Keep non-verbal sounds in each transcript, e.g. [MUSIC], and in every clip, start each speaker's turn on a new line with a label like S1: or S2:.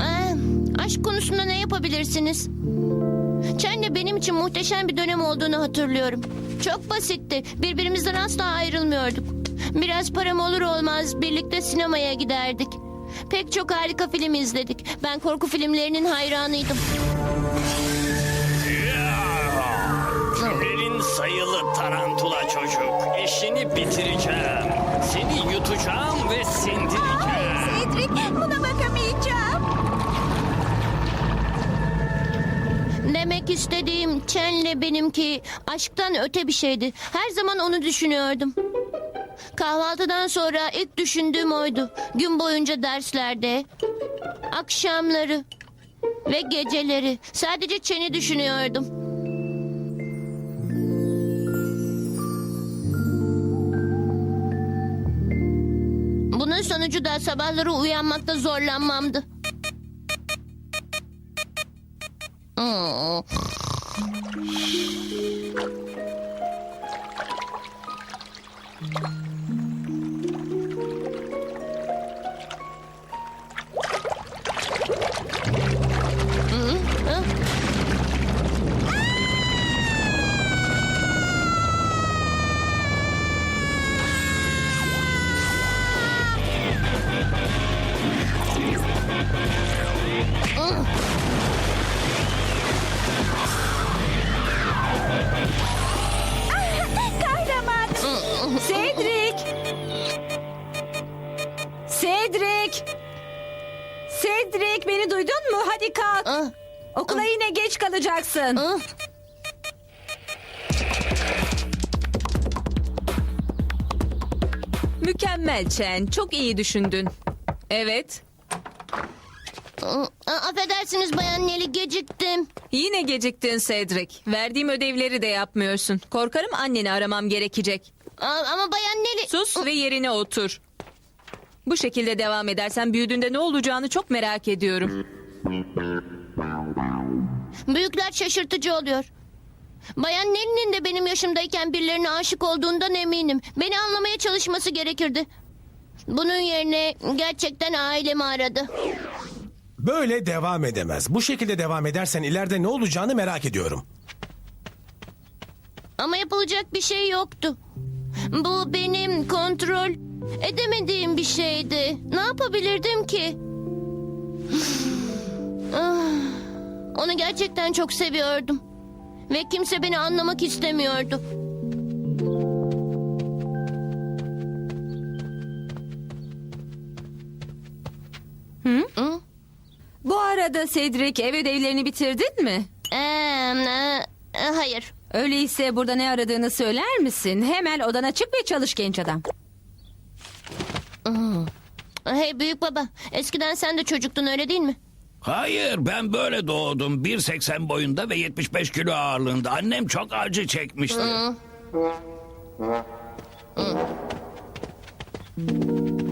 S1: Ee, aşk konusunda ne yapabilirsiniz? Chen'le benim için muhteşem bir dönem olduğunu hatırlıyorum. Çok basitti. Birbirimizden asla ayrılmıyorduk. Biraz param olur olmaz birlikte sinemaya giderdik. Pek çok harika film izledik. Ben korku filmlerinin hayranıydım.
S2: İşini bitireceğim. Seni yutacağım ve sindireceğim.
S3: Cedric buna bakamayacağım.
S1: Demek istediğim Chen'le benimki aşktan öte bir şeydi. Her zaman onu düşünüyordum. Kahvaltıdan sonra ilk düşündüğüm oydu. Gün boyunca derslerde, akşamları ve geceleri sadece Chen'i düşünüyordum. Bunun sonucu da sabahları uyanmakta zorlanmamdı. Hmm.
S3: Cedric. Cedric beni duydun mu? Hadi kalk.
S1: Ah,
S3: Okula yine geç kalacaksın.
S1: ah.
S3: Mükemmel Chen. Çok iyi düşündün. Evet.
S1: Aa, Affedersiniz Bayan Neli geciktim.
S3: Yine geciktin Cedric. Verdiğim ödevleri de yapmıyorsun. Korkarım anneni aramam gerekecek.
S1: Aa, Ama Bayan Neli...
S3: Sus ve yerine otur. Bu şekilde devam edersen büyüdüğünde ne olacağını çok merak ediyorum.
S1: Büyükler şaşırtıcı oluyor. Bayan Neli'nin de benim yaşımdayken birilerine aşık olduğundan eminim. Beni anlamaya çalışması gerekirdi. Bunun yerine gerçekten ailemi aradı.
S4: Böyle devam edemez. Bu şekilde devam edersen ileride ne olacağını merak ediyorum.
S1: Ama yapılacak bir şey yoktu. Bu benim kontrol edemediğim bir şeydi. Ne yapabilirdim ki? Ah, Onu gerçekten çok seviyordum. Ve kimse beni anlamak istemiyordu. Hı?
S3: Bu arada Cedric ev ödevlerini bitirdin mi?
S1: Ee, e, e, hayır.
S3: Öyleyse burada ne aradığını söyler misin? Hemen odana çık ve çalış genç adam.
S1: Hey büyük baba, eskiden sen de çocuktun öyle değil mi?
S2: Hayır ben böyle doğdum. 1.80 boyunda ve 75 kilo ağırlığında. Annem çok acı çekmişti.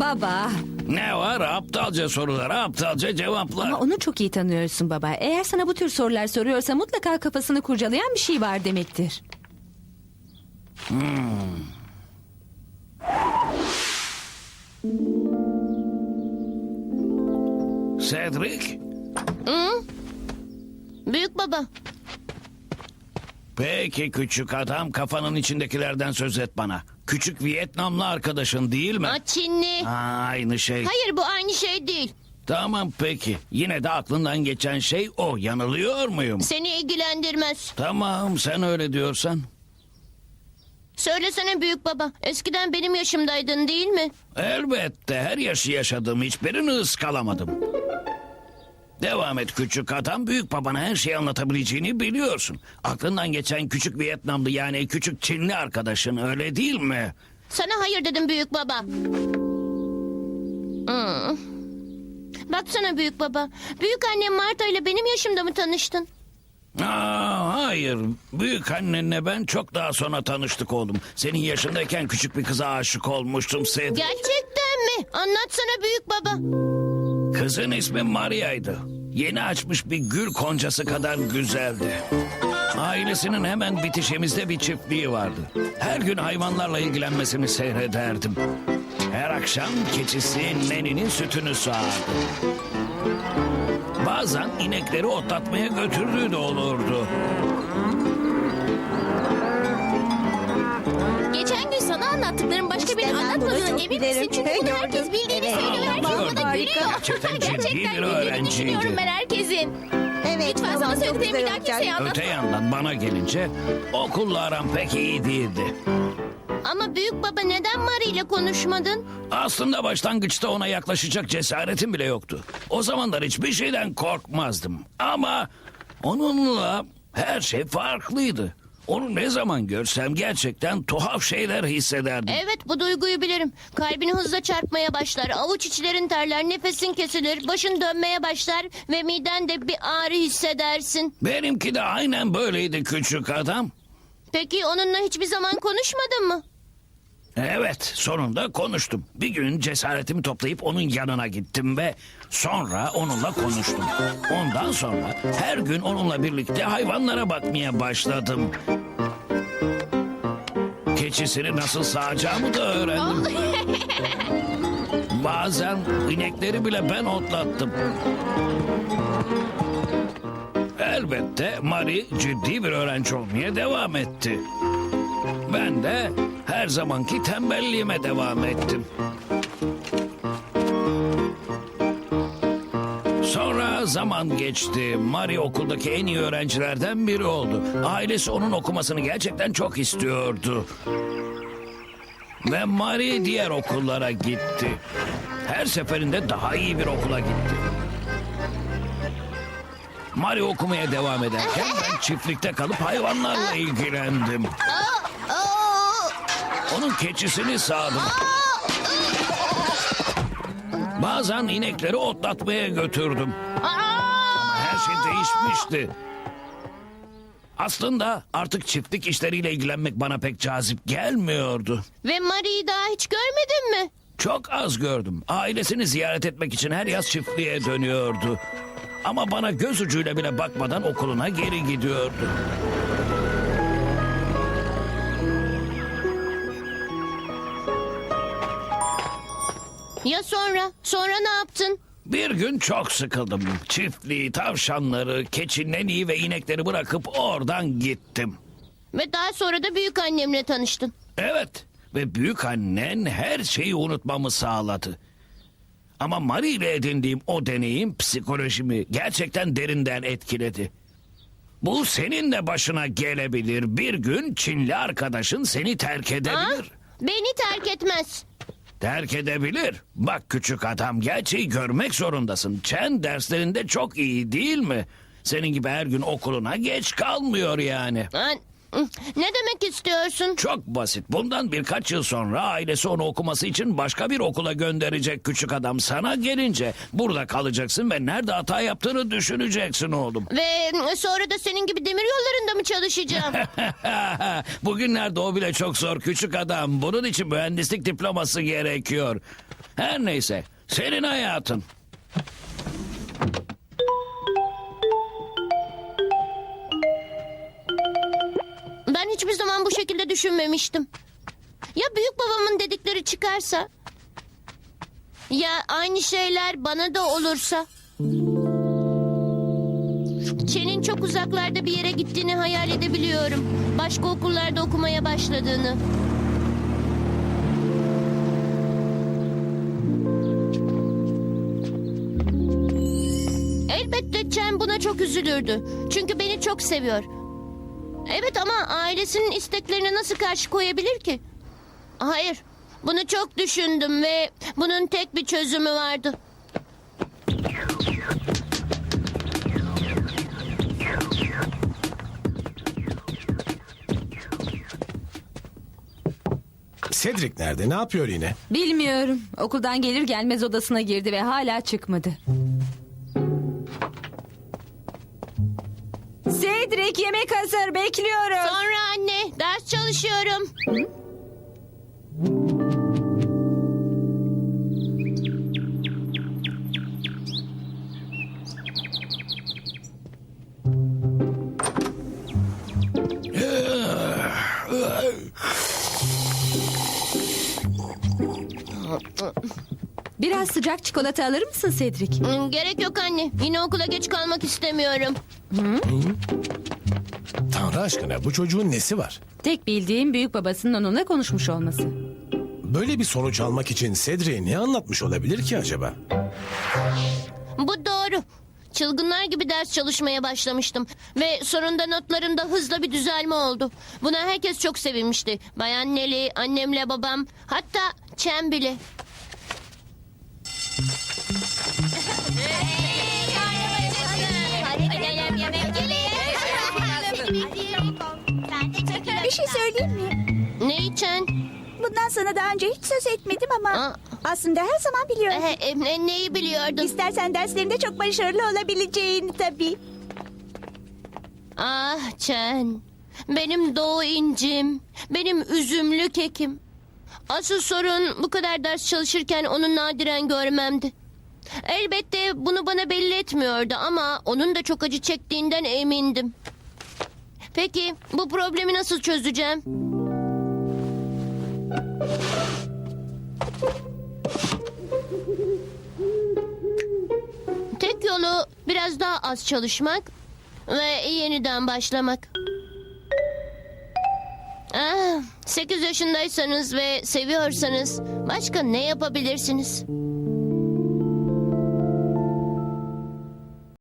S3: Baba.
S2: Ne var aptalca sorulara aptalca cevaplar.
S3: Ama onu çok iyi tanıyorsun baba. Eğer sana bu tür sorular soruyorsa mutlaka kafasını kurcalayan bir şey var demektir.
S2: Cedric
S1: Büyük baba,
S2: peki küçük adam kafanın içindekilerden söz et bana. Küçük Vietnamlı arkadaşın değil mi?
S1: Aa, Çinli.
S2: Aa, aynı şey.
S1: Hayır bu aynı şey değil.
S2: Tamam peki. Yine de aklından geçen şey o. Yanılıyor muyum?
S1: Seni ilgilendirmez.
S2: Tamam sen öyle diyorsan.
S1: Söylesene büyük baba. Eskiden benim yaşımdaydın değil mi?
S2: Elbette her yaşı yaşadım hiçbirini ıskalamadım. Devam et küçük adam büyük babana her şeyi anlatabileceğini biliyorsun. Aklından geçen küçük Vietnamlı yani küçük Çinli arkadaşın öyle değil mi?
S1: Sana hayır dedim büyük baba. Hmm. Baksana büyük baba. Büyük annem Marta ile benim yaşımda mı tanıştın?
S2: Aa, hayır büyük annenle ben çok daha sonra tanıştık oğlum. Senin yaşındayken küçük bir kıza aşık olmuştum Cedric.
S1: Gerçekten mi? Anlatsana büyük baba.
S2: Kızın ismi Maria'ydı. Yeni açmış bir gül koncası kadar güzeldi. Ailesinin hemen bitişimizde bir çiftliği vardı. Her gün hayvanlarla ilgilenmesini seyrederdim. Her akşam keçisi Neni'nin sütünü sağardı. Bazen inekleri otlatmaya götürdüğü de olurdu.
S1: Geçen gün sana anlattıklarım başka
S5: İşte
S1: birini anlatmadığına emin misin? Çünkü bunu herkes bildiğini
S5: Evet.
S1: söylüyor. Herkes bana
S5: Harika.
S1: gülüyor.
S2: Gerçekten ciddi bir
S1: bildiğini
S2: öğrenciydi.
S1: düşünüyorum ben herkesin.
S5: Evet
S1: Lütfen
S5: tamam,
S1: sana
S5: çok
S1: söylediklerimi bir
S5: güzel
S1: daha
S5: olacak.
S1: kimseye anlatma.
S2: Öte yandan bana gelince okulla aram pek iyi değildi.
S1: Ama büyük baba neden Mari ile konuşmadın?
S2: Aslında başlangıçta ona yaklaşacak cesaretim bile yoktu. O zamanlar hiçbir şeyden korkmazdım. Ama onunla her şey farklıydı. Onu ne zaman görsem gerçekten tuhaf şeyler hissederdim.
S1: Evet bu duyguyu bilirim. Kalbin hızla çarpmaya başlar. Avuç içlerin terler, nefesin kesilir, başın dönmeye başlar ve miden de bir ağrı hissedersin.
S2: Benimki de aynen böyleydi küçük adam.
S1: Peki onunla hiçbir zaman konuşmadın mı?
S2: Evet, sonunda konuştum. Bir gün cesaretimi toplayıp onun yanına gittim ve sonra onunla konuştum. Ondan sonra her gün onunla birlikte hayvanlara bakmaya başladım. Keçisini nasıl sağacağımı da öğrendim. Bazen inekleri bile ben otlattım. Elbette Mari ciddi bir öğrenci olmaya devam etti. Ben de her zamanki tembelliğime devam ettim. Sonra zaman geçti. Mari okuldaki en iyi öğrencilerden biri oldu. Ailesi onun okumasını gerçekten çok istiyordu. Ve Mari diğer okullara gitti. Her seferinde daha iyi bir okula gitti. Mari okumaya devam ederken ben çiftlikte kalıp hayvanlarla ilgilendim. Onun keçisini sağdım. Bazen inekleri otlatmaya götürdüm. Her şey değişmişti. Aslında artık çiftlik işleriyle ilgilenmek bana pek cazip gelmiyordu.
S1: Ve Mari'yi daha hiç görmedin mi?
S2: Çok az gördüm. Ailesini ziyaret etmek için her yaz çiftliğe dönüyordu. Ama bana göz ucuyla bile bakmadan okuluna geri gidiyordu.
S1: Ya sonra? Sonra ne yaptın?
S2: Bir gün çok sıkıldım. Çiftliği, tavşanları, keçi, neniyi ve inekleri bırakıp oradan gittim.
S1: Ve daha sonra da büyük annemle tanıştın.
S2: Evet ve büyük annen her şeyi unutmamı sağladı. Ama Marie ile edindiğim o deneyim psikolojimi gerçekten derinden etkiledi. Bu senin de başına gelebilir. Bir gün Çinli arkadaşın seni terk
S1: Ha?
S2: edebilir.
S1: Beni terk etmez.
S2: Terk edebilir. Bak küçük adam gerçeği görmek zorundasın. Chen derslerinde çok iyi değil mi? Senin gibi her gün okuluna geç kalmıyor yani.
S1: Ha, Ne demek istiyorsun?
S2: Çok basit. Bundan birkaç yıl sonra ailesi onu okuması için başka bir okula gönderecek küçük adam. Sana gelince burada kalacaksın ve nerede hata yaptığını düşüneceksin oğlum.
S1: Ve sonra da senin gibi demir yollarında mı çalışacağım? [LAUGHS]
S2: Bugünlerde o bile çok zor küçük adam. Bunun için mühendislik diploması gerekiyor. Her neyse senin hayatın.
S1: Hiçbir zaman bu şekilde düşünmemiştim. Ya büyük babamın dedikleri çıkarsa? Ya aynı şeyler bana da olursa? Çen'in çok uzaklarda bir yere gittiğini hayal edebiliyorum. Başka okullarda okumaya başladığını. Elbette Chen buna çok üzülürdü. Çünkü beni çok seviyor. Evet ama ailesinin isteklerine nasıl karşı koyabilir ki? Hayır. Bunu çok düşündüm ve bunun tek bir çözümü vardı.
S4: Cedric nerede? Ne yapıyor yine?
S3: Bilmiyorum. Okuldan gelir gelmez odasına girdi ve hala çıkmadı. yemek hazır. Bekliyoruz.
S1: Sonra anne. Ders çalışıyorum.
S5: Biraz sıcak çikolata alır mısın Cedric?
S1: Gerek yok anne. Yine okula geç kalmak istemiyorum.
S4: Hı? Aşkına bu çocuğun nesi var?
S5: Tek bildiğim büyük babasının onunla konuşmuş olması.
S4: Böyle bir sonuç almak için Cedric'e ne anlatmış olabilir ki acaba?
S1: Bu doğru. Çılgınlar gibi ders çalışmaya başlamıştım. Ve sonunda notlarımda hızla bir düzelme oldu. Buna herkes çok sevinmişti. Bayan Nelly, annemle babam, hatta Çen bile. [LAUGHS]
S6: şey söyleyeyim mi?
S1: Ne Çen?
S6: Bundan sana daha önce hiç söz etmedim ama
S1: Aa.
S6: aslında her zaman biliyorum.
S1: Eh, ne- neyi biliyordun?
S6: İstersen derslerinde çok başarılı olabileceğini tabii.
S1: Ah Çen. Benim doğu incim. Benim üzümlü kekim. Asıl sorun bu kadar ders çalışırken onu nadiren görmemdi. Elbette bunu bana belli etmiyordu ama onun da çok acı çektiğinden emindim. Peki bu problemi nasıl çözeceğim? Tek yolu biraz daha az çalışmak ve yeniden başlamak. Ah, 8 yaşındaysanız ve seviyorsanız başka ne yapabilirsiniz?